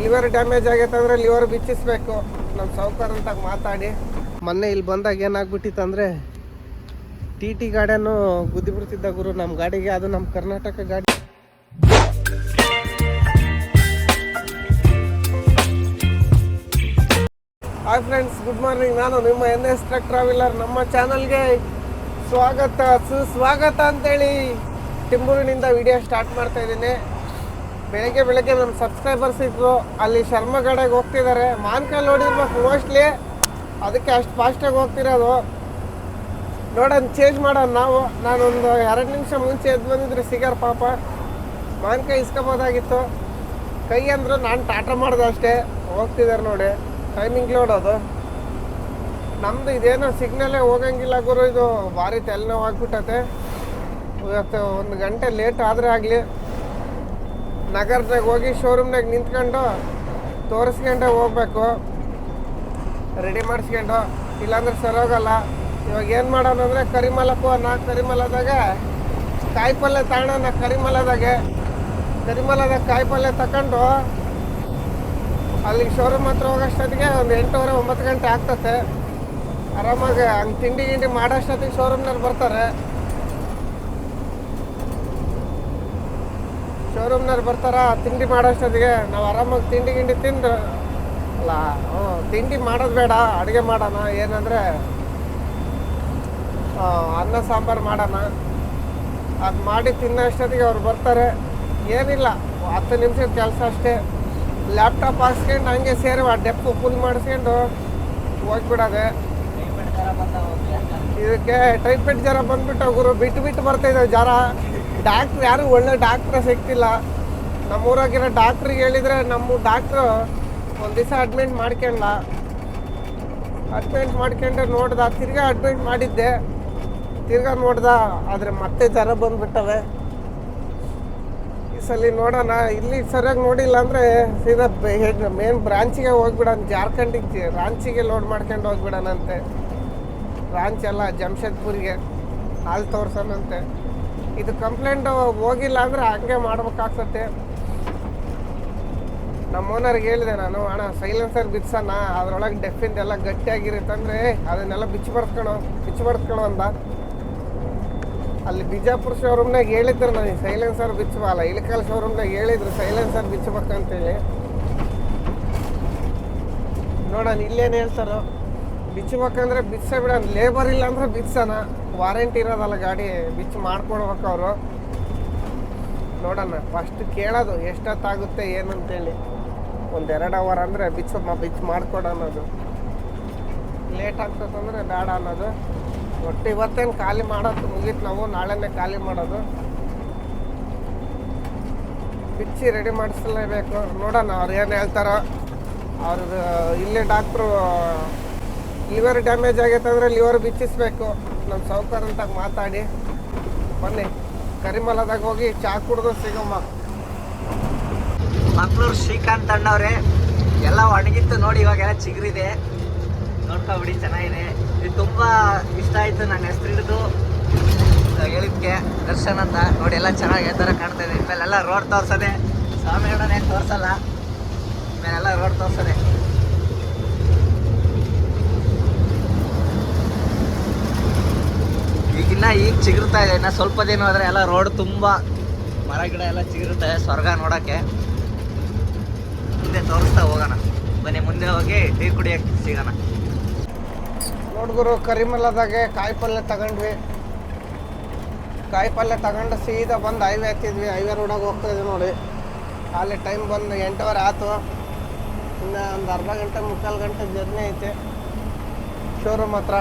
Liver damage ಆಗೈತೆ ಅಂದ್ರೆ liver ಬಿಚ್ಚಿಸ್ಬೇಕು. ನಮ್ಮ ಸೌಕರ್ ಅಂತ ಮಾತಾಡಿ. ಮೊನ್ನೆ ಇಲ್ಲಿ ಬಂದಾಗ ಏನಾಗ್ಬಿಟ್ಟಿತ್ತು ಅಂದರೆ ಟಿ ಟಿ ಗಾಡಿಯನ್ನು ಗುದ್ದಿ ಬಿಡ್ತಿದ್ದ ಗುರು. ನಮ್ಮ ಗಾಡಿಗೆ, ಅದು ನಮ್ಮ ಕರ್ನಾಟಕ ಗಾಡಿ. ಹಾಯ್ ಫ್ರೆಂಡ್ಸ್ ಗುಡ್ ಮಾರ್ನಿಂಗ್ ನಾನು ನಿಮ್ಮ ಎನ್ ಎಸ್ ಟ್ರಕ್ ಟ್ರಾವೆಲರ್ ನಮ್ಮ ಚಾನಲ್ಗೆ ಸ್ವಾಗತ, ಸುಸ್ವಾಗತ ಅಂತೇಳಿ ಟಿಂಬೂರಿನಿಂದ ವಿಡಿಯೋ ಸ್ಟಾರ್ಟ್ ಮಾಡ್ತಾ ಇದ್ದೀನಿ. ಬೆಳಗ್ಗೆ ಬೆಳಗ್ಗೆ ನಮ್ಮ ಸಬ್ಸ್ಕ್ರೈಬರ್ಸ್ ಇದ್ರು, ಅಲ್ಲಿ ಶರ್ಮ ಗಡೆಗೆ ಹೋಗ್ತಿದ್ದಾರೆ ಮಾನ್ಕಾಲ್ ನೋಡಿರ್ಬೇಕು ಮೋಸ್ಟ್ಲಿ ಅದಕ್ಕೆ ಅಷ್ಟು ಫಾಸ್ಟಾಗಿ ಹೋಗ್ತಿರೋದು. ನೋಡೋಣ ಚೇಂಜ್ ಮಾಡೋಣ ನಾವು. ನಾನೊಂದು ಎರಡು ನಿಮಿಷ ಮುಂಚೆ ಎದ್ದು ಬಂದಿದ್ರೆ ಸಿಗರ್ ಪಾಪ. ಮಾನ್ಕಾಯಿ ಇಸ್ಕೋಬೋದಾಗಿತ್ತು. ಕೈ ಅಂದ್ರೆ ನಾನು ಟಾಟ ಮಾಡಿದೆ ಅಷ್ಟೇ. ಹೋಗ್ತಿದ್ದಾರೆ ನೋಡಿ. ಟೈಮಿಂಗ್ ಲೋಡ್ ನಮ್ದು ಇದೇನೋ ಸಿಗ್ನಲ್ಲೇ ಹೋಗಂಗಿಲ್ಲ ಗುರು. ಇದು ಭಾರಿ ತಲೆನೋವು ಆಗ್ಬಿಟ್ಟತೆ. ಇವತ್ತು ಒಂದು ಗಂಟೆ ಲೇಟ್ ಆದರೆ ಆಗಲಿ. ನಗರದಾಗ ಹೋಗಿ ಶೋರೂಮ್ನಾಗ ನಿಂತ್ಕೊಂಡು ತೋರಿಸ್ಕೊಂಡೆ ಹೋಗ್ಬೇಕು. ರೆಡಿ ಮಾಡಿಸ್ಕೊಂಡು. ಇಲ್ಲಾಂದ್ರೆ ಹೋಗಲ್ಲ. ಇವಾಗ ಏನು ಮಾಡೋಣ ಅಂದರೆ ಕರಿಮಲಕ್ಕೂ ನಾ ಕರಿಮಲದಾಗ ಕಾಯಿಪಲ್ಲೆ ಪಲ್ಯ ತಗೋಣ ಕರಿಮಲದಾಗೆ ಕರಿಮಲದಾಗ. ಕಾಯಿ ಪಲ್ಯ ತಗೊಂಡು ಅಲ್ಲಿಗೆ ಶೋರೂಮ್ ಹತ್ರ ಹೋಗೋಷ್ಟೊತ್ತಿಗೆ ಒಂದು ಎಂಟೂವರೆ, ಒಂಬತ್ತು ಗಂಟೆ ಆಗ್ತತೆ. ಆರಾಮಾಗಿ ಹಂಗೆ ತಿಂಡಿ ಗಿಂಡಿ ಮಾಡೋಷ್ಟೊತ್ತಿಗೆ ಶೋರೂಮ್ನಲ್ಲಿ ಬರ್ತಾರೆ. ಶೋರೂಮ್ನಲ್ಲಿ ಬರ್ತಾರ ತಿಂಡಿ ಮಾಡೋಷ್ಟೊತ್ತಿಗೆ ನಾವು ಆರಾಮಾಗಿ ತಿಂಡಿ ಗಿಂಡಿ ತಿಂದು ಅಲ್ಲ ಹ್ಞೂ ತಿಂಡಿ ಮಾಡೋದು ಬೇಡ ಅಡುಗೆ ಮಾಡೋಣ ಏನಂದರೆ ಅನ್ನ ಸಾಂಬಾರು ಮಾಡೋಣ. ಅದು ಮಾಡಿ ತಿನ್ನೋಷ್ಟೊತ್ತಿಗೆ ಅವ್ರು ಬರ್ತಾರೆ. ಏನಿಲ್ಲ ಹತ್ತು ನಿಮಿಷದ ಕೆಲಸ ಅಷ್ಟೇ. ಲ್ಯಾಪ್ಟಾಪ್ ಹಾಕ್ಸ್ಕೊಂಡು ಹಂಗೆ ಸೇರಿ ಆ ಡೆಪ್ಪು ಫುಲ್ ಮಾಡಿಸ್ಕೊಂಡು ಹೋಗ್ಬಿಡೋದೆ. ಇದಕ್ಕೆ ಟೈಫಾಯ್ಡ್ ಜ್ವರ ಬಂದ್ಬಿಟ್ಟು ಗುರು ಬಿಟ್ಟು ಬಿಟ್ಟು ಬರ್ತಾಯಿದ್ದಾವೆ ಜ್ವರ. ಡಾಕ್ಟ್ರ್ ಯಾರು ಒಳ್ಳೆ ಡಾಕ್ಟ್ರ ಸಿಗ್ತಿಲ್ಲ ನಮ್ಮೂರಾಗಿರೋ ಡಾಕ್ಟ್ರಿಗೆ ಹೇಳಿದರೆ ನಮ್ಮ ಡಾಕ್ಟ್ರು ಒಂದು ದಿವಸ ಅಡ್ಮಿಟ್ ಮಾಡ್ಕೊಂಡ ಅಡ್ಮಿಟ್ ಮಾಡ್ಕೊಂಡು ನೋಡ್ದ, ತಿರ್ಗಾ ಅಡ್ಮಿಟ್ ಮಾಡಿದ್ದೆ. ತಿರ್ಗಾ ನೋಡ್ದ, ಆದರೆ ಮತ್ತೆ ಜ್ವರ ಬಂದ್ಬಿಟ್ಟವೆ. ಈ ಸಲ ನೋಡೋಣ, ಇಲ್ಲಿ ಸರಿಯಾಗಿ ನೋಡಿಲ್ಲ ಅಂದರೆ ಸೀದಾ ಹೇಳಿ ಮೇನ್ ಬ್ರಾಂಚಿಗೆ ಹೋಗ್ಬಿಡೋಣ, ಜಾರ್ಖಂಡಿಗೆ ರಾಂಚಿಗೆ ಲೋಡ್ ಮಾಡ್ಕೊಂಡು ಹೋಗ್ಬಿಡೋಣಂತೆ. ರಾಂಚ್ ಅಲ್ಲ ಜಮ್ಶೆದ್ಪುರಿಗೆ ಹಾಲು ತೋರ್ಸೋಣಂತೆ. ಇದು ಕಂಪ್ಲೇಂಟ್ ಹೋಗಿಲ್ಲ ಅಂದ್ರೆ ಹಂಗೆ ಮಾಡ್ಬೇಕಾಗ್ತತೆ ನಮ್ಮ ಓನರ್ಗೆ ಹೇಳಿದೆ ನಾನು, ಅಣ್ಣ ಸೈಲೆನ್ಸರ್ ಬಿಚ್ಚಣ ಅದ್ರೊಳಗೆ ಡೆಫಿನ್ ಎಲ್ಲ ಗಟ್ಟಿಯಾಗಿರುತ್ತಂದ್ರೆ ಅದನ್ನೆಲ್ಲ ಬಿಚ್ಚಿ ಬರ್ಸ್ಕೊಳೋ ಬಿಚ್ಚಿ ಬರ್ಸ್ಕೊಳೋ ಅಂದ. ಅಲ್ಲಿ ಬಿಜಾಪುರ ಶೋರೂಮ್ನಾಗ ಹೇಳಿದ್ರು ನನಗೆ ಸೈಲೆನ್ಸರ್ ಬಿಚ್ಚಬಲ್ಲ ಇಳಕಲ್ ಶೋರೂಮ್ನಾಗ ಹೇಳಿದ್ರು ಸೈಲೆನ್ಸರ್ ಬಿಚ್ಚಬೇಕಂತೇಳಿ ನೋಡೋಣ ಇಲ್ಲೇನು ಹೇಳ್ತಾರೋ? ಬಿಚ್ಚಬೇಕಂದ್ರೆ ಬಿಚ್ಚ ಬಿಡ ಲೇಬರ್ ಇಲ್ಲ ಅಂದ್ರೆ ಬಿಚ್ಚೋಣ ವಾರಂಟಿ ಇರೋದಲ್ಲ ಗಾಡಿ ಬಿಚ್ ಮಾಡ್ಕೊಡ್ಬೇಕು ಅವರು. ನೋಡೋಣ ಫಸ್ಟ್ ಕೇಳೋದು ಎಷ್ಟೊತ್ತಾಗುತ್ತೆ ಏನು ಅಂತೇಳಿ ಒಂದೆರಡು ಅವರ್ ಅಂದರೆ ಬಿಚ್ಚು ಬಿಚ್ ಮಾಡ್ಕೊಡು ಅನ್ನೋದು. ಲೇಟ್ ಆಗ್ತದಂದ್ರೆ ಬೇಡ ಅನ್ನೋದು. ಒಟ್ಟು ಇವತ್ತೇನು ಖಾಲಿ ಮಾಡೋದು ಮುಗೀತು ನಾವು, ನಾಳೆನೇ ಖಾಲಿ ಮಾಡೋದು. ಬಿಚ್ಚಿ ರೆಡಿ ಮಾಡಿಸಲೇಬೇಕು. ನೋಡೋಣ ಅವ್ರು ಏನು ಹೇಳ್ತಾರೋ. ಅವ್ರದ್ದು, ಇಲ್ಲೇ ಡಾಕ್ಟ್ರು ಲಿವರ್ ಡ್ಯಾಮೇಜ್ ಆಗೈತೆ ಅಂದರೆ ಲಿವರ್ ಬಿಚ್ಚಿಸ್ಬೇಕು. ನಮ್ಮ ಅಂತ ಮಾತಾಡಿ. ಬನ್ನಿ, ಕರಿಮಲದಾಗ ಹೋಗಿ ಚಾ ಕುಡ್ದು ಸಿಗಮ್ಮ. ಮಂಗಳೂರು ಶ್ರೀಕಾಂತ್ ಅಣ್ಣವ್ರೆ, ಎಲ್ಲ ಒಣಗಿತ್ತು ನೋಡಿ, ಇವಾಗೆಲ್ಲ ಚಿಗುರಿದೆ. ನೋಡ್ಕೊಬಿಡಿ ಚೆನ್ನಾಗಿದೆ. ಇದು ತುಂಬಾ ಇಷ್ಟ ಆಯ್ತು ನನ್ನ ಹೆಸರು ಹಿಡಿದು ಹೇಳಿದ್ಕೆ ದರ್ಶನ್ ಅಂತ. ನೋಡಿ, ಎಲ್ಲ ಚೆನ್ನಾಗಿ ಥರ ಕಾಣ್ತಾ ಇದೆ. ಇನ್ಮೇಲೆಲ್ಲ ರೋಡ್ ತೋರ್ಸದೆ. ಸ್ವಾಮಿ ತೋರಿಸಲ್ಲ. ಇನ್ಮೇಲೆಲ್ಲ ರೋಡ್ ತೋರ್ಸದೆ. ಈಗಿನ್ನ ಈಗ ಚಿಗುರ್ತಾ ಇದೆ. ಇನ್ನ ಸ್ವಲ್ಪ ದಿನ ಆದ್ರೆ ಎಲ್ಲ ರೋಡ್ ತುಂಬಾ ಮರ ಗಿಡ ಎಲ್ಲ ಚಿಗುರುತ್ತೆ ಸ್ವರ್ಗ ನೋಡಕ್ಕೆ. ಮುಂದೆ ತೋರಿಸ್ತಾ ಹೋಗೋಣ. ಬನ್ನಿ, ಮುಂದೆ ಹೋಗಿ ಟೀ ಕುಡಿಯೋಕ್ಕೆ ಸಿಗೋಣ. ನೋಡ್ಗುರು, ಕರಿಮಲ್ಲದಾಗೆ ಕಾಯಿ ಪಲ್ಯ ತಗೊಂಡ್ವಿ. ಕಾಯಿ ಪಲ್ಯ ತಗೊಂಡು ಸೀದಾ ಬಂದು ಹೈವೇ ಹತ್ತಿದ್ವಿ. ಹೈವೇ ರೋಡಾಗ ಹೋಗ್ತಾ ಇದ್ವಿ ನೋಡಿ. ಅಲ್ಲಿ ಟೈಮ್ ಬಂದು ಎಂಟುವರೆ ಆಯ್ತು ಇನ್ನು ಒಂದು ಅರ್ಧ ಗಂಟೆ, ಮುಕ್ಕಾಲು ಗಂಟೆ ಜರ್ನಿ ಐತೆ. ಶೋರೂಮ್ ಹತ್ರ.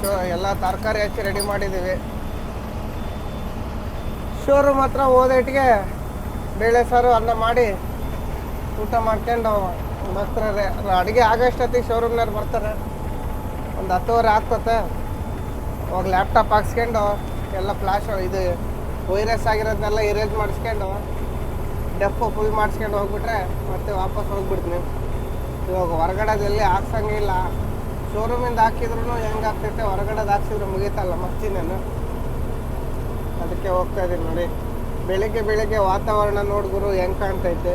ಶೋ ಎಲ್ಲ ತರಕಾರಿ ಹಚ್ಚಿ ರೆಡಿ ಮಾಡಿದ್ದೀವಿ. ಶೋರೂಮ್ ಹತ್ರ ಹೋದೇಟಿಗೆ ಬೇಳೆ ಸಾರು ಅನ್ನ ಮಾಡಿ ಊಟ ಮಾಡ್ಕೊಂಡು ಬರ್ತಾರೆ. ಅಡುಗೆ ಆಗೋಷ್ಟೊತ್ತಿಗೆ ಶೋರೂಮ್ನವ್ರು ಬರ್ತಾರೆ. ಒಂದು ಹತ್ತುವರೆ ಆಗ್ತತೆ. ಅವಾಗ ಲ್ಯಾಪ್ಟಾಪ್ ಹಾಕ್ಸ್ಕೊಂಡು ಎಲ್ಲ ಫ್ಲಾಶ್ ಇದು ವೈರಸ್ ಆಗಿರೋದನ್ನೆಲ್ಲ ಇರೇಜ್ ಮಾಡಿಸ್ಕೊಂಡು ಡೆಫು ಫುಲ್ ಮಾಡಿಸ್ಕೊಂಡು ಹೋಗ್ಬಿಟ್ರೆ ಮತ್ತೆ ವಾಪಸ್ ಹೋಗ್ಬಿಡ್ತೀನಿ. ಇವಾಗ ಹೊರಗಡೆದಲ್ಲಿ ಹಾಕ್ಸಂಗಿಲ್ಲ. ಶೋರೂಮಿಂದ ಹಾಕಿದ್ರು ಹೆಂಗೆ ಆಗ್ತೈತೆ ಹೊರಗಡೆ ಹಾಕ್ಸಿದ್ರೆ ಮುಗೀತಲ್ಲ ನಾನು ಅದಕ್ಕೆ ಹೋಗ್ತಾ ಇದೀನಿ ನೋಡಿ. ಬೆಳಿಗ್ಗೆ ಬೆಳಿಗ್ಗೆ ವಾತಾವರಣ ನೋಡಿದ್ರು ಹೆಂಗೆ ಕಾಣ್ತೈತೆ?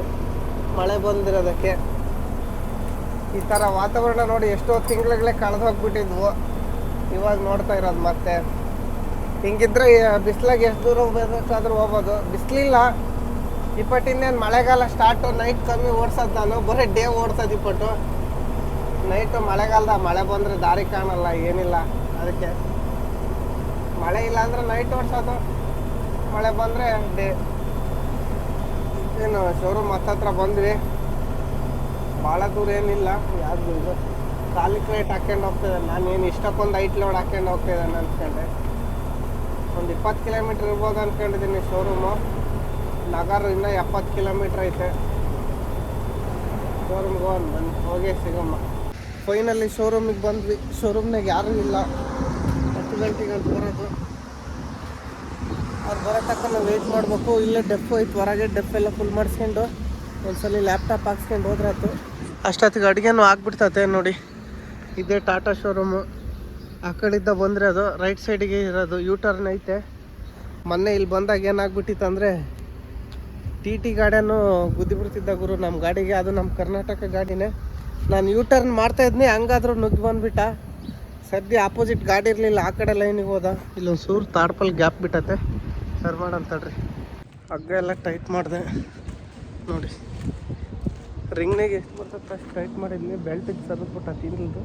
ಮಳೆ ಬಂದಿರೋದಕ್ಕೆ. ಈ ಥರ ವಾತಾವರಣ ನೋಡಿ ಎಷ್ಟೋ ತಿಂಗಳುಗಳೇ ಕಳೆದು ಹೋಗ್ಬಿಟ್ಟಿದ್ವು. ಇವಾಗ ನೋಡ್ತಾ ಇರೋದು ಮತ್ತೆ. ಹಿಂಗಿದ್ರೆ ಬಿಸಿಲಾಗಿ ಎಷ್ಟು ದೂರ ಬೇಕಾದ್ರೂ ಹೋಗೋದು ಬಿಸಿಲಿಲ್ಲ. ಇಪ್ಪಟ್ಟಿಂದೇನು ಮಳೆಗಾಲ ಸ್ಟಾರ್ಟು ನೈಟ್ ಕಮ್ಮಿ ಓಡ್ಸೋದು ನಾನು. ಬರೀ ಡೇ ಓಡ್ಸೋದು ಇಪ್ಪಟ್ಟು ನೈಟು ಮಳೆಗಾಲದ ಮಳೆ ಬಂದರೆ ದಾರಿ ಕಾಣಲ್ಲ, ಏನಿಲ್ಲ. ಅದಕ್ಕೆ ಮಳೆ ಇಲ್ಲ ಅಂದರೆ ನೈಟ್ ಓಡಿಸೋದು. ಮಳೆ ಬಂದರೆ ಡೇ ಏನು ಶೋರೂಮ್ ಹತ್ತತ್ರ ಬಂದ್ವಿ. ಭಾಳ ದೂರ ಏನಿಲ್ಲ. ಯಾವ್ದು ಇದು? ಕಾಲಿಕ್ ರೇಟ್ ಹಾಕ್ಕೊಂಡು ಹೋಗ್ತಿದ್ದಾನೆ ನಾನು ಏನು ಇಷ್ಟಕ್ಕೊಂದು ಐಟ್ ಲೋಡ್ ಹಾಕ್ಕೊಂಡು ಹೋಗ್ತಿದ್ದಾನೆ ಅಂದ್ಕೊಂಡೆ ಒಂದು ಇಪ್ಪತ್ತು ಕಿಲೋಮೀಟ್ರ್ ಇರ್ಬೋದು ಅಂದ್ಕೊಂಡಿದ್ದೀನಿ ಶೋರೂಮು ನಗರ ಇನ್ನೂ ಎಪ್ಪತ್ತು ಕಿಲೋಮೀಟ್ರ್ ಐತೆ. ಶೋರೂಮ್ಗೆ ಒಂದು ಬನ್ನಿ ಹೋಗಿ ಸಿಗಮ್ಮ. ಫೈನಲ್ಲಿ ಶೋರೂಮಿಗೆ ಬಂದ್ವಿ. ಶೋರೂಮ್ನಾಗ ಯಾರೂ ಇಲ್ಲ. ಹತ್ತು ಗಂಟೆಗೆ ಅಂತ ಬರೋದು. ಅವ್ರು ಬರೋ ತಕ್ಕ ನಾವು ವೆಯ್ಟ್ ಮಾಡಬೇಕು. ಇಲ್ಲೇ ಡೆಪ್ ಹೋಯ್ತು. ಹೊರಗೆ ಡೆಪ್ ಎಲ್ಲ ಫುಲ್ ಮಾಡಿಸ್ಕೊಂಡು ಒಂದ್ಸಲ ಲ್ಯಾಪ್ಟಾಪ್ ಹಾಕ್ಸ್ಕೊಂಡು ಹೋದ್ರಾಯ್ತು. ಅಷ್ಟೊತ್ತಿಗೆ ಅಡುಗೆನೂ ಆಗ್ಬಿಡ್ತತೆ ನೋಡಿ. ಇದೇ ಟಾಟಾ ಶೋರೂಮು ಆ ಕಡೆಯಿಂದ ಬಂದರೆ ಅದು ರೈಟ್ ಸೈಡಿಗೆ ಇರೋದು. ಯೂ ಟರ್ನ್ ಐತೆ. ಮೊನ್ನೆ ಇಲ್ಲಿ ಬಂದಾಗ ಏನಾಗ್ಬಿಟ್ಟಿತ್ತು ಅಂದರೆ ಟಿ ಟಿ ಗಾಡಿಯನ್ನು ಗುದ್ದಿಬಿಡ್ತಿದ್ದ ಗುರು. ನಮ್ಮ ಗಾಡಿಗೆ, ಅದು ನಮ್ಮ ಕರ್ನಾಟಕ ಗಾಡಿನೇ. ನಾನು ಯೂ ಟರ್ನ್ ಮಾಡ್ತಾ ಇದ್ನಿ, ಹಂಗಾದ್ರೂ ನುಗ್ಗಿ ಬಂದ್ಬಿಟ್ಟ. ಸದ್ಯ ಆಪೋಸಿಟ್ ಗಾಡಿ ಇರಲಿಲ್ಲ, ಆ ಕಡೆ ಲೈನಿಗೆ ಹೋದ. ಇಲ್ಲೊಂದು ಸೂರು ತಾಡ್ಪಲ್ ಗ್ಯಾಪ್ ಬಿಟ್ಟತೆ. ಸರ್ ಮಾಡಂತಡ್ರಿ ಹಗ್ಗ ಎಲ್ಲ ಟೈಟ್ ಮಾಡಿದೆ. ನೋಡಿ. ರಿಂಗ್ನಾಗೆ ಎಷ್ಟು ಬರ್ತದೆ ಅಷ್ಟು ಟೈಟ್ ಮಾಡಿದ್ನಿ. ಬೆಲ್ಟಿಗೆ ಸರಿದ್ಬಿಟ್ಟ ತಿಂದಿಲ್ದು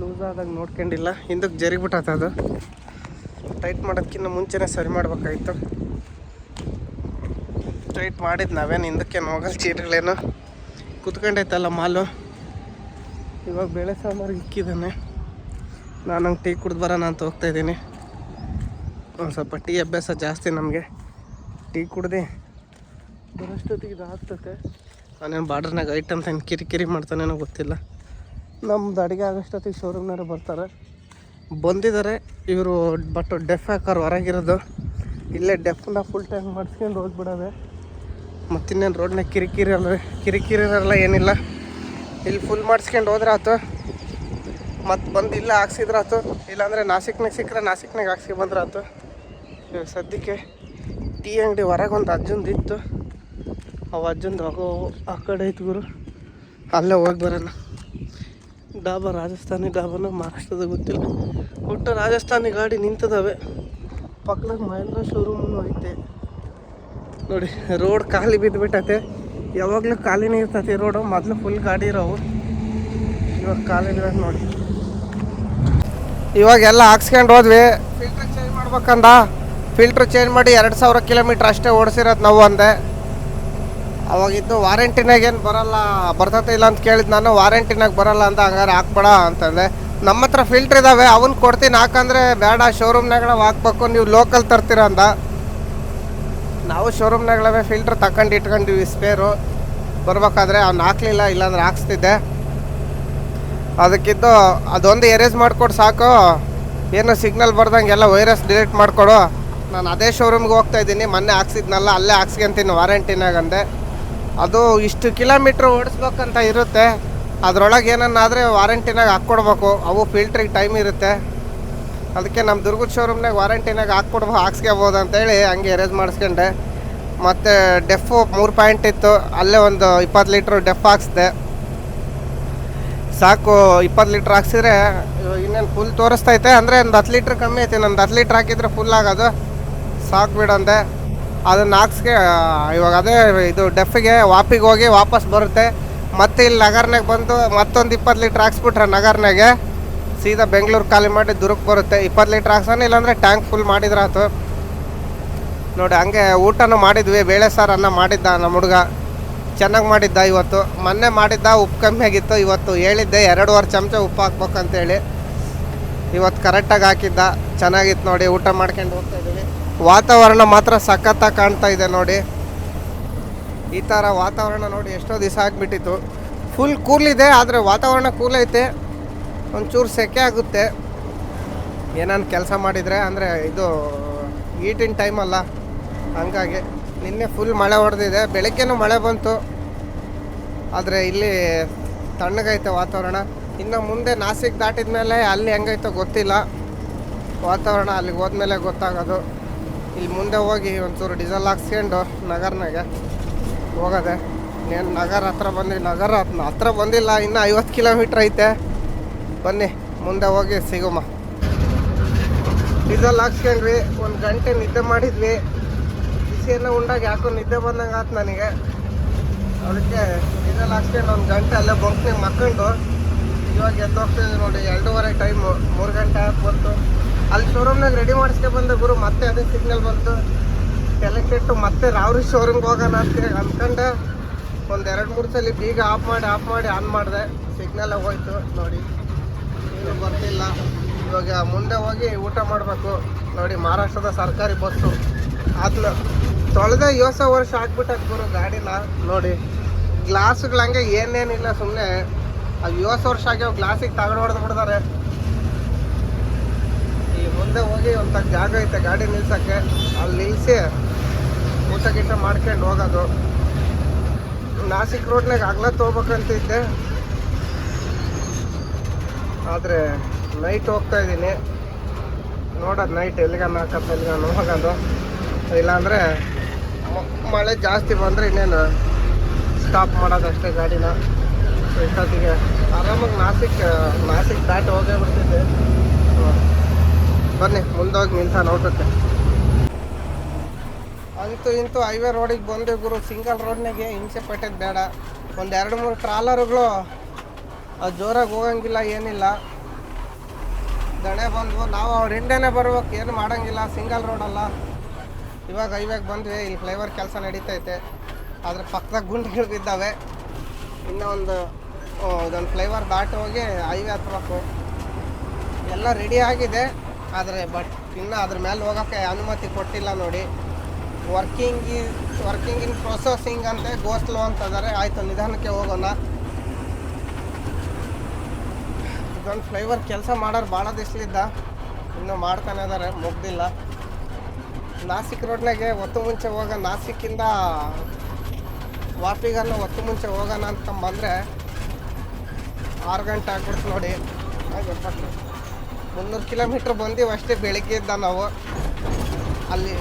ಲೂಸ್ ಆದಾಗ ನೋಡ್ಕೊಂಡಿಲ್ಲ. ಹಿಂದಕ್ಕೆ ಜರಿಗ್ಬಿಟ್ಟತ ಅದು. ಟೈಟ್ ಮಾಡೋದಕ್ಕಿಂತ ಮುಂಚೆನೇ ಸರಿ ಮಾಡ್ಬೇಕಾಯ್ತು. ಟೈಟ್ ಮಾಡಿದ್ದು ನಾವೇನು ಹಿಂದಕ್ಕೇನು ಹೋಗಲ್ಲ ಚೀಟ್ಗಳೇನು ಕುತ್ಕೊಂಡೈತಲ್ಲ ಮಾಲು. ಇವಾಗ ಬೇಳೆ ಸಾಂಬಾರಿಗೆ ಇಕ್ಕಿದ್ದಾನೆ. ನಾನು ಹಂಗೆ ಟೀ ಕುಡ್ದು ಬರೋಣ ಅಂತ ಹೋಗ್ತಾ ಇದ್ದೀನಿ. ಒಂದು ಸ್ವಲ್ಪ ಟೀ ಅಭ್ಯಾಸ ಜಾಸ್ತಿ ನಮಗೆ. ಟೀ ಕುಡ್ದು ಬರೋಷ್ಟೊತ್ತಿಗೆ ಇದು ಆಗ್ತತೆ. ನಾನೇನು ಬಾರ್ಡ್ರ್ನಾಗ ಐಟಮ್ಸ್ ಏನು ಕಿರಿಕಿರಿ ಮಾಡ್ತಾನೇನೋ ಗೊತ್ತಿಲ್ಲ. ನಮ್ದು ಅಡುಗೆ ಆಗೋಷ್ಟೊತ್ತಿಗೆ ಶೋರೂಮ್ನವರು ಬರ್ತಾರೆ. ಬಂದಿದ್ದಾರೆ ಇವರು ಬಟ್ ಡೆಫ್ ಹಾಕೋರು ಹೊರಗಿರೋದು. ಇಲ್ಲೇ ಡೆಫ್ನ ಫುಲ್ ಟೈಮ್ ಮಾಡಿಸ್ಕೊಂಡು ಹೋಗ್ಬಿಡೋದೆ. ಮತ್ತಿನ್ನೇನು ರೋಡ್ನಾಗ ಕಿರಿಕಿರಿ ಅಲ್ಲ ಕಿರಿಕಿರಿ ಇರಲ್ಲ ಏನಿಲ್ಲ. ಇಲ್ಲಿ ಫುಲ್ ಮಾಡಿಸ್ಕೊಂಡು ಹೋದ್ರೆ ಆತು ಮತ್ತು ಬಂದು ಇಲ್ಲ ಹಾಕ್ಸಿದ್ರಾತು. ಇಲ್ಲಾಂದರೆ ನಾಸಿಕ್ನಾಗ ಸಿಕ್ಕರೆ ನಾಸಿಕ್ನಾಗ ಹಾಕ್ಸಿ ಇವಾಗ ಸದ್ಯಕ್ಕೆ ಟೀ ಅಂಗಡಿ ಹೊರಗೆ ಒಂದು ಅಜ್ಜಂದು ಇತ್ತು. ಅವ ಅಜ್ಜಂದು ಹೋಗೋ ಆ ಕಡೆ ಐತೆ ಗುರು. ಅಲ್ಲೇ ಹೋಗಿ ಬರೋಣ. ಡಾಬಾ ರಾಜಸ್ಥಾನಿ ಡಾಬಾನ ಮಹಾರಾಷ್ಟ್ರದ ಗೊತ್ತಿಲ್ಲ. ಒಟ್ಟು ರಾಜಸ್ಥಾನಿ ಗಾಡಿ ನಿಂತದವೆ. ಪಕ್ಕದಾಗ ಮಹೇಂದ್ರ ಶೋರೂಮ್ ಐತೆ. ನೋಡಿ ರೋಡ್ ಖಾಲಿ ಬಿದ್ದುಬಿಟ್ಟೈತೆ ಯಾವಾಗಲೂ ಖಾಲಿನೇ ಇರ್ತೈತಿ ರೋಡು ಮೊದಲು ಫುಲ್ ಗಾಡಿ ಇರೋವು. ಇವಾಗ ಖಾಲಿ ಇರೋದು ನೋಡಿ. ಇವಾಗ ಎಲ್ಲ ಹಾಕ್ಸ್ಕೊಂಡು ಹೋದ್ವಿ. ಫಿಲ್ಟರ್ ಚೇಂಜ್ ಮಾಡ್ಬೇಕಂದ? ಫಿಲ್ಟ್ರ್ ಚೇಂಜ್ ಮಾಡಿ ಎರಡು ಸಾವಿರ ಕಿಲೋಮೀಟ್ರ್ ಅಷ್ಟೇ ಓಡಿಸಿರೋದು ನಾವು ಅಂದೆ. ಅವಾಗಿದ್ದು ವಾರಂಟಿನಾಗ ಏನು ಬರಲ್ಲ, ಬರ್ತೈತೆ ಇಲ್ಲ ಅಂತ ಕೇಳಿದ್ ನಾನು ವಾರಂಟಿನಾಗ ಬರಲ್ಲ ಅಂತ ಹಂಗಾರೆ ಹಾಕ್ಬೇಡ ಅಂತಂದೆ. ನಮ್ಮ ಹತ್ರ ಫಿಲ್ಟ್ರ್ ಇದ್ದಾವೆ ಅವನ್ನ ಕೊಡ್ತೀನಿ, ಹಾಕಂದ್ರೆ ಬೇಡ ಶೋರೂಮ್ನಾಗ ನಾವು ಹಾಕ್ಬೇಕು, ನೀವು ಲೋಕಲ್ ತರ್ತೀರ ಅಂದ. ನಾವು ಶೋರೂಮ್ನಾಗಳವೆ ಫಿಲ್ಟ್ರ್ ತಗೊಂಡು ಇಟ್ಕೊಂಡಿವಿ ಸ್ಪೇರು ಬರ್ಬೇಕಾದ್ರೆ ಅವ್ನು ಹಾಕ್ಲಿಲ್ಲ, ಇಲ್ಲಾಂದ್ರೆ ಹಾಕ್ಸ್ತಿದ್ದೆ. ಅದಕ್ಕಿದ್ದು ಅದೊಂದು ಎರೇಸ್ ಮಾಡಿಕೊಡು ಸಾಕು. ಏನು ಸಿಗ್ನಲ್ ಬರ್ದಂಗೆ ಎಲ್ಲ ವೈರಸ್ ಡಿಲೀಟ್ ಮಾಡಿಕೊಡು. ನಾನು ಅದೇ ಶೋರೂಮ್ಗೆ ಹೋಗ್ತಾ ಇದ್ದೀನಿ, ಮೊನ್ನೆ ಹಾಕ್ಸಿದ್ನಲ್ಲ, ಅಲ್ಲೇ ಹಾಕ್ಸ್ಕೊಂತೀನಿ ವಾರಂಟಿನಾಗ ಅಂದೆ. ಅದು ಇಷ್ಟು ಕಿಲೋಮೀಟ್ರ್ ಓಡಿಸ್ಬೇಕಂತ ಇರುತ್ತೆ. ಅದರೊಳಗೆ ಏನನ್ನಾದರೆ ವಾರಂಟಿನಾಗ ಹಾಕ್ಕೊಡ್ಬೇಕು. ಅವು ಫಿಲ್ಟ್ರಿಗೆ ಟೈಮ್ ಇರುತ್ತೆ. ಅದಕ್ಕೆ ನಮ್ಮ ದುರ್ಗದ ಶೋರೂಮ್ನಾಗ ವಾರಂಟಿನಾಗ ಹಾಕ್ಕೊಡ್ಬೋ ಹಾಕ್ಸ್ಕೊಬೋದು ಅಂತೇಳಿ ಹಂಗೆ ಎರೇಜ್ ಮಾಡಿಸ್ಕೊಂಡೆ. ಮತ್ತು ಡೆಫು ಮೂರು ಪಾಯಿಂಟ್ ಇತ್ತು, ಅಲ್ಲೇ ಒಂದು ಇಪ್ಪತ್ತು ಲೀಟ್ರ್ ಡೆಫ್ ಹಾಕ್ಸ್ದೆ. ಸಾಕು, ಇಪ್ಪತ್ತು ಲೀಟ್ರ್ ಹಾಕ್ಸಿದ್ರೆ ಇನ್ನೇನು ಫುಲ್ ತೋರಿಸ್ತೈತೆ, ಅಂದರೆ ಒಂದು ಹತ್ತು ಲೀಟ್ರ್ ಕಮ್ಮಿ ಐತೆ. ನಂದು ಹತ್ತು ಲೀಟ್ರ್ ಹಾಕಿದ್ರೆ ಫುಲ್ ಆಗೋದು. ಸಾಕು ಬಿಡಂದೆ ಅದನ್ನು ಹಾಕ್ಸ್ಕೆ ಇವಾಗ ಅದೇ ಇದು ಡೆಫಿಗೆ ವಾಪಿಗೆ ಹೋಗಿ ವಾಪಸ್ ಬರುತ್ತೆ. ಮತ್ತೆ ಇಲ್ಲಿ ನಗರ್ನಾಗ ಬಂದು ಮತ್ತೊಂದು ಇಪ್ಪತ್ತು ಲೀಟ್ರ್ ಹಾಕ್ಸ್ಬಿಟ್ರೆ ನಗರ್ನಾಗೆ ಸೀದಾ ಬೆಂಗಳೂರು ಖಾಲಿ ಮಾಡಿ ದುರ್ಗ್ ಬರುತ್ತೆ. ಇಪ್ಪತ್ತು ಲೀಟ್ರ್ ಹಾಕ್ಸೋಣ, ಇಲ್ಲಾಂದರೆ ಟ್ಯಾಂಕ್ ಫುಲ್ ಮಾಡಿದ್ರಾತು ನೋಡಿ, ಹಂಗೆ ಊಟನೂ ಮಾಡಿದ್ವಿ. ಬೇಳೆ ಸಾರನ್ನ ಮಾಡಿದ್ದ ನಮ್ಮ ಹುಡುಗ. ಚೆನ್ನಾಗಿ ಮಾಡಿದ್ದ ಇವತ್ತು. ಮೊನ್ನೆ ಮಾಡಿದ್ದ ಉಪ್ಪು ಕಮ್ಮಿ ಆಗಿತ್ತು. ಇವತ್ತು ಹೇಳಿದ್ದೆ, ಎರಡೂವರೆ ಚಮಚ ಉಪ್ಪು ಹಾಕ್ಬೇಕಂತೇಳಿ. ಇವತ್ತು ಕರೆಕ್ಟಾಗಿ ಹಾಕಿದ್ದ. ಚೆನ್ನಾಗಿತ್ತು ನೋಡಿ, ಊಟ ಮಾಡ್ಕೊಂಡು ಹೋಗ್ತಾ ಇದ್ದೀವಿ. ವಾತಾವರಣ ಮಾತ್ರ ಸಖತ್ತಾಗಿ ಕಾಣ್ತಾ ಇದೆ ನೋಡಿ. ಈ ಥರ ವಾತಾವರಣ ನೋಡಿ, ಎಷ್ಟೋ ದಿವಸ ಆಗಿಬಿಟ್ಟಿತ್ತು. ಫುಲ್ ಕೂಲಿದೆ ಆದರೆ ವಾತಾವರಣ ಕೂಲೈತೆ ಒಂಚೂರು ಸೆಕೆ ಆಗುತ್ತೆ. ಏನಾನು ಕೆಲಸ ಮಾಡಿದರೆ, ಅಂದರೆ ಇದು ಈಟಿನ ಟೈಮ್ ಅಲ್ಲ. ಹಂಗಾಗಿ ನಿನ್ನೆ ಫುಲ್ ಮಳೆ ಹೊಡೆದಿದೆ. ಬೆಳಗ್ಗೆನೂ ಮಳೆ ಬಂತು. ಆದರೆ ಇಲ್ಲಿ ತಣ್ಣಗೈತೆ ವಾತಾವರಣ. ಇನ್ನು ಮುಂದೆ ನಾಸಿಕ್ ದಾಟಿದ ಮೇಲೆ ಅಲ್ಲಿ ಹೆಂಗೈತೋ ಗೊತ್ತಿಲ್ಲ. ವಾತಾವರಣ ಅಲ್ಲಿಗೆ ಹೋದ್ಮೇಲೆ ಗೊತ್ತಾಗೋದು. ಇಲ್ಲಿ ಮುಂದೆ ಹೋಗಿ ಒಂಚೂರು ಡೀಸೆಲ್ ಹಾಕ್ಸ್ಕೊಂಡು ನಗರ್ನಾಗೆ ಹೋಗೋದೆ. ಇನ್ನೇನು ನಗರ ಹತ್ರ ಬಂದ್ವಿ. ನಗರ ಹತ್ರ ಬಂದಿಲ್ಲ. ಇನ್ನು ಐವತ್ತು ಕಿಲೋಮೀಟ್ರ್ ಐತೆ. ಬನ್ನಿ, ಮುಂದೆ ಹೋಗಿ ಸಿಗುಮ್ಮ ಡೀಸೆಲ್ ಹಾಕ್ಸ್ಕೊಂಡ್ವಿ, ಒಂದು ಗಂಟೆ ನಿದ್ದೆ ಮಾಡಿದ್ವಿ. ಬಿಸಿಯನ್ನು ಉಂಡಾಗ ಯಾಕೋ ನಿದ್ದೆ ಬಂದಂಗೆ ಆಯ್ತು ನನಗೆ. ಅದಕ್ಕೆ ಡೀಸೆಲ್ ಹಾಕ್ಸ್ಕೊಂಡು ಒಂದು ಗಂಟೆ ಅಲ್ಲೇ ಬಂಕ್ನಾಗ ಮಕ್ಕೊಂಡು, ಇವಾಗ ಎದ್ದು ಹೋಗ್ತಿದ್ವಿ ನೋಡಿ, ಎರಡೂವರೆ ಟೈಮು ಮೂರು ಗಂಟೆ ಆಗಿ ಬಂತು. ಅಲ್ಲಿ ಶೋರೂಮ್ನಾಗ ರೆಡಿ ಮಾಡಿಸ್ಕೊಂಡು ಬಂದೆ ಗುರು, ಮತ್ತೆ ಅದೇ ಸಿಗ್ನಲ್ ಬಂತು. ಸೆಲೆಕ್ಟೆಟ್ಟು ಮತ್ತೆ ರಾವ್ರಿ ಶೋರೂಮ್ಗೆ ಹೋಗೋಣ ಅಂತ ಅಂದ್ಕೊಂಡೆ ಒಂದು ಎರಡು ಮೂರು ಸಲ ಬೀಗ ಆಫ್ ಮಾಡಿ ಆಫ್ ಮಾಡಿ ಆನ್ ಮಾಡಿದೆ. ಸಿಗ್ನಲ್ ಹೋಯ್ತು ನೋಡಿ. ಏನು ಬರ್ತಿಲ್ಲ. ಇವಾಗ ಮುಂದೆ ಹೋಗಿ ಊಟ ಮಾಡಬೇಕು. ನೋಡಿ, ಮಹಾರಾಷ್ಟ್ರದ ಸರ್ಕಾರಿ ಬಸ್ಸು. ಅದನ್ನ ತೊಳೆದ ಯೋಸ ವರ್ಷ ಹಾಕ್ಬಿಟ್ಟಕ್ಕೆ ಬರೋ ಗಾಡಿನ. ನೋಡಿ, ಗ್ಲಾಸ್ಗಳು ಹಂಗೆ ಏನೇನಿಲ್ಲ ಸುಮ್ಮನೆ ಅದು ಯೋಸ ವರ್ಷ ಆಗ್ಯಾವ ಗ್ಲಾಸಿಗೆ ತಗೊಂಡು ಹೊಡೆದು ಬಿಡ್ತಾರೆ. ಈ ಮುಂದೆ ಹೋಗಿ ಒಂಥ ಜಾಗ ಐತೆ ಗಾಡಿ ನಿಲ್ಸೋಕ್ಕೆ. ಅಲ್ಲಿ ನಿಲ್ಲಿಸಿ ಊಟ ಗೀಟ ಮಾಡ್ಕೊಂಡು ಹೋಗೋದು. ನಾಸಿಕ್ ರೋಡ್ನಾಗ ಆಗ್ಲತ್ತು ತೊಗೋಬೇಕಂತಿದ್ದೆ ಆದರೆ ನೈಟ್ ಹೋಗ್ತಾ ಇದ್ದೀನಿ. ನೋಡೋದು ನೈಟ್ ಎಲ್ಲಿಗಾನ ಹಾಕತ್ತೆ ಎಲ್ಲಿಗಾನ ಹೋಗೋದು. ಇಲ್ಲಾಂದರೆ ಮಳೆ ಜಾಸ್ತಿ ಬಂದರೆ ಇನ್ನೇನು ಸ್ಟಾಪ್ ಮಾಡೋದಷ್ಟೇ ಗಾಡಿನ. ಇಷ್ಟೊತ್ತಿಗೆ ಆರಾಮಾಗಿ ನಾಸಿಕ್ ನಾಸಿಕ್ ದಾಟಿ ಹೋಗೇ ಬಿಡ್ತಿದ್ದೆ. ಹ್ಮ್. ಬನ್ನಿ, ಮುಂದೋಗಿ ನಿಲ್ಸ ನೋಡುತ್ತೆ ಅಂತೂ ಇಂತೂ ಹೈವೇ ರೋಡಿಗೆ ಬಂದೆ ಗುರು. ಸಿಂಗಲ್ ರೋಡ್ನಾಗೆ ಹಿಂಸೆ ಪಟ್ಟದ್ದು ಬೇಡ. ಒಂದು ಎರಡು ಮೂರು ಟ್ರಾಲರ್ಗಳು ಅದು ಜೋರಾಗಿ ಹೋಗಂಗಿಲ್ಲ, ಏನಿಲ್ಲ. ದಣೆ ಬಂದ್ವು. ನಾವು ಅವ್ರ ಹಿಂದೆನೇ ಬರ್ಬೇಕು, ಏನು ಮಾಡೋಂಗಿಲ್ಲ. ಸಿಂಗಲ್ ರೋಡಲ್ಲ ಇವಾಗ ಹೈವೇಗೆ ಬಂದ್ವಿ, ಇಲ್ಲಿ ಫ್ಲೈವರ್ ಕೆಲಸ ನಡೀತೈತೆ. ಅದ್ರ ಪಕ್ಕದಾಗ ಗುಂಡಿಗಳು ಬಿದ್ದಾವೆ. ಇನ್ನೂ ಒಂದು ಇದೊಂದು ಫ್ಲೈವರ್ ದಾಟಿ ಹೋಗಿ ಹೈವೇ ಹತ್ಬೇಕು. ಎಲ್ಲ ರೆಡಿ ಆಗಿದೆ. ಆದರೆ ಬಟ್ ಇನ್ನೂ ಅದ್ರ ಮೇಲೆ ಹೋಗೋಕ್ಕೆ ಅನುಮತಿ ಕೊಟ್ಟಿಲ್ಲ ನೋಡಿ. ವರ್ಕಿಂಗ್ ವರ್ಕಿಂಗ್ ಇನ್ ಪ್ರೊಸೆಸಿಂಗ್ ಅಂತೆ ಗೋಸ್ಲೋ ಅಂತಂದರೆ ಆಯಿತು, ನಿಧಾನಕ್ಕೆ ಹೋಗೋಣ. ಇದೊಂದು ಫ್ಲೈವರ್ ಕೆಲಸ ಮಾಡೋರು ಭಾಳ ದಿಸ್ಲಿದ್ದ. ಇನ್ನೂ ಮಾಡ್ತಾನೆ ಇದ್ದಾರೆ ಮುಗ್ದಿಲ್ಲ. ನಾಸಿಕ್ ರೋಡ್ನಾಗೆ ಒತ್ತು ಮುಂಚೆ ಹೋಗ, ನಾಸಿಕ್ಕಿಂದ ವಾಪಿಗನ್ನು ಒತ್ತು ಮುಂಚೆ ಹೋಗೋಣ ಅಂತಂಬಂದರೆ ಆರು ಗಂಟೆ ಆಗ್ಬಿಡ್ತು ನೋಡಿ. ಮುನ್ನೂರು ಕಿಲೋಮೀಟ್ರ್ ಬಂದೀವಿ ಅಷ್ಟೇ ಬೆಳಿಗ್ಗೆ ಇದ್ದ ನಾವು. ಅಲ್ಲಿ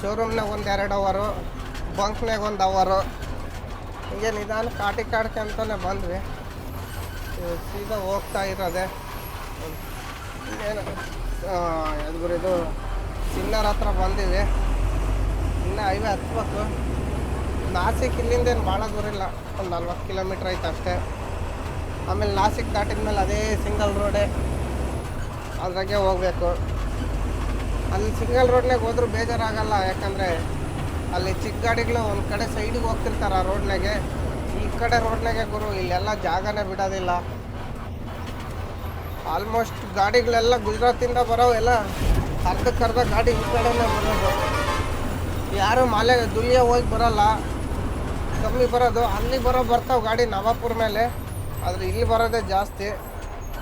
ಶೋರೂಮ್ನಾಗ ಒಂದು ಎರಡು ಅವರು ಬಂಕ್ನಾಗ ಒಂದು ಅವರು ಹೀಗೆ ನಿಧಾನ ಕಾಟಿ ಕಾಡ್ಕೊಂತಾನೆ ಬಂದ್ವಿ. ಇವಾಗ ಸೀದಾ ಹೋಗ್ತಾ ಇರೋದೆ. ಇದು? ಸಿನ್ನರ್ ಹತ್ರ ಬಂದಿದೆ ಇನ್ನು ಹೈವೇ ಹತ್ಬೇಕು. ನಾಸಿಕ್ ಇಲ್ಲಿಂದೇನು ಭಾಳ ದೂರ ಇಲ್ಲ. ಒಂದು ನಲ್ವತ್ತು ಕಿಲೋಮೀಟ್ರ್ ಐತೆ ಅಷ್ಟೇ. ಆಮೇಲೆ ನಾಸಿಕ್ ದಾಟಿದ ಮೇಲೆ ಅದೇ ಸಿಂಗಲ್ ರೋಡೇ. ಅದ್ರಾಗೆ ಹೋಗ್ಬೇಕು. ಅಲ್ಲಿ ಸಿಂಗಲ್ ರೋಡ್ನಾಗ ಹೋದ್ರೂ ಬೇಜಾರಾಗಲ್ಲ. ಯಾಕಂದರೆ ಅಲ್ಲಿ ಚಿಕ್ಕ ಗಾಡಿಗಳು ಒಂದು ಕಡೆ ಸೈಡಿಗೆ ಹೋಗ್ತಿರ್ತಾರೆ ಆ ರೋಡ್ನಾಗೆ ಈ ಕಡೆ ರೋಡ್ನಾಗೆ ಗುರು, ಇಲ್ಲೆಲ್ಲ ಜಾಗನೇ ಬಿಡೋದಿಲ್ಲ. ಆಲ್ಮೋಸ್ಟ್ ಗಾಡಿಗಳೆಲ್ಲ ಗುಜರಾತಿಂದ ಬರೋವೆಲ್ಲ ಅರ್ಧಕ್ಕರ್ಧ ಗಾಡಿ ಈ ಕಡೆನೇ ಬರೋದು. ಯಾರು ಮಾಲೆ ದುಲಿಯ ಹೋಗಿ ಬರೋಲ್ಲ. ಕಮ್ಮಿ ಬರೋದು. ಅಲ್ಲಿ ಬರೋ ಬರ್ತಾವೆ ಗಾಡಿ ನವಾಪುರ ಮೇಲೆ. ಆದರೆ ಇಲ್ಲಿ ಬರೋದೇ ಜಾಸ್ತಿ.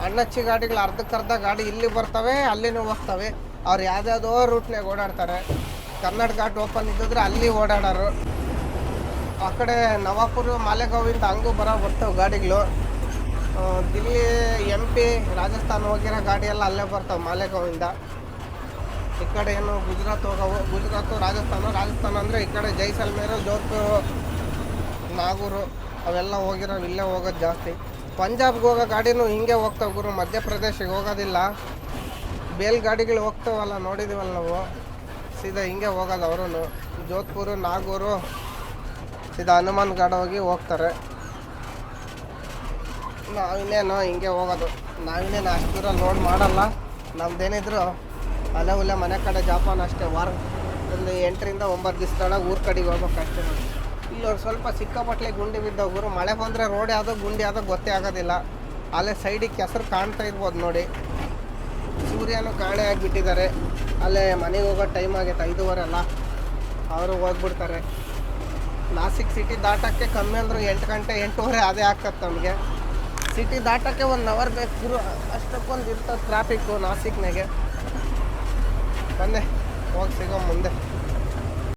ಅಣ್ಣಚ್ಚಿ ಗಾಡಿಗಳು ಅರ್ಧಕ್ಕರ್ಧ ಗಾಡಿ ಇಲ್ಲಿ ಬರ್ತವೆ, ಅಲ್ಲಿನೂ ಹೋಗ್ತವೆ. ಅವ್ರು ಯಾವ್ದ್ಯಾವುದೋ ರೂಟ್ನಾಗ ಓಡಾಡ್ತಾರೆ. ಕನ್ನಡ ಘಾಟ್ ಓಪನ್ ಇದ್ದಿದ್ರೆ ಅಲ್ಲಿ ಓಡಾಡೋರು. ಆ ಕಡೆ ನವಾಪುರ, ಮಾಲೆಗಾವಿಂದ ಹಂಗೂ ಬರೋ ಬರ್ತಾವೆ ಗಾಡಿಗಳು. ದಿಲ್ಲಿ ಎಂ ಪಿ, ರಾಜಸ್ಥಾನ ಹೋಗಿರೋ ಗಾಡಿ ಎಲ್ಲ ಅಲ್ಲೇ ಬರ್ತಾವೆ ಮಾಲೆಗಾವಿಂದ. ಈ ಕಡೆ ಏನು ಗುಜರಾತ್ ಹೋಗವು, ಗುಜರಾತು, ರಾಜಸ್ಥಾನ ರಾಜಸ್ಥಾನ ಅಂದರೆ ಈ ಕಡೆ ಜೈಸಲ್ಮೇರು, ಜೋಧ್ಪುರ್, ನಾಗೂರು, ಅವೆಲ್ಲ ಹೋಗಿರೋ ಇಲ್ಲೇ ಹೋಗೋದು ಜಾಸ್ತಿ. ಪಂಜಾಬ್ಗೆ ಹೋಗೋ ಗಾಡಿನೂ ಹಿಂಗೆ ಹೋಗ್ತಾವೆ ಗುರು, ಮಧ್ಯಪ್ರದೇಶಿಗೆ ಹೋಗೋದಿಲ್ಲ. ಬೇಲ್ ಗಾಡಿಗಳು ಹೋಗ್ತಾವಲ್ಲ ನೋಡಿದ್ದೀವಲ್ಲ ನಾವು? ಸೀದಾ ಹಿಂಗೆ ಹೋಗೋದು ಅವರು ಜೋಧ್ಪುರು, ನಾಗೂರು ಸೀದಾ ಹನುಮಾನ್ ಗಾಡ ಹೋಗಿ ಹೋಗ್ತಾರೆ. ನಾವಿನ್ನೇನು ಹಿಂಗೆ ಹೋಗೋದು. ನಾವಿನ್ನೇನು ಅಷ್ಟು ದೂರ ಲೋಡ್ ಮಾಡಲ್ಲ. ನಮ್ದೇನಿದ್ರು ಅಲ್ಲೇ ಉಲ್ಲೇ ಮನೆ ಕಡೆ ಜಾಪಾನ್ ಅಷ್ಟೇ. ವಾರ ಒಂದು ಎಂಟರಿಂದ ಒಂಬತ್ತು ದಿವಸದೊಳಗೆ ಊರ ಕಡೆಗೆ ಹೋಗ್ಬೇಕಷ್ಟೇ ಇಲ್ಲಿ ಸ್ವಲ್ಪ ಸಿಕ್ಕಾಪಟ್ಲೆ ಗುಂಡಿ ಬಿದ್ದ ಊರು. ಮಳೆ ಬಂದರೆ ರೋಡ್ ಯಾವುದೋ ಗುಂಡಿ ಯಾವುದೋ ಗೊತ್ತೇ ಆಗೋದಿಲ್ಲ. ಅಲ್ಲೇ ಸೈಡಿಗೆ ಕೆಸರು ಕಾಣ್ತಾ ಇರ್ಬೋದು ನೋಡಿ. ಸೂರ್ಯನು ಕಾಣೆ ಆಗಿಬಿಟ್ಟಿದ್ದಾರೆ. ಅಲ್ಲೇ ಮನೆಗೆ ಹೋಗೋ ಟೈಮ್ ಆಗೈತೆ, ಐದೂವರೆ ಅಲ್ಲ. ಅವರು ಹೋಗ್ಬಿಡ್ತಾರೆ. ನಾಸಿಕ್ ಸಿಟಿ ದಾಟಕ್ಕೆ ಕಮ್ಮಿ ಅಂದ್ರೆ ಎಂಟು ಗಂಟೆ, ಎಂಟೂವರೆ ಅದೇ ಆಗ್ತದೆ ನಮಗೆ. ಸಿಟಿ ದಾಟಕ್ಕೆ ಒಂದು ಅವರ್ ಬೇಕು ಅಷ್ಟಕ್ಕೊಂದು ಇರ್ತದೆ ಟ್ರಾಫಿಕ್ಕು ನಾಸಿಕ್ನಾಗೆ. ಬಂದೆ ಹೋಗಿ ಸಿಗೋ ಮುಂದೆ.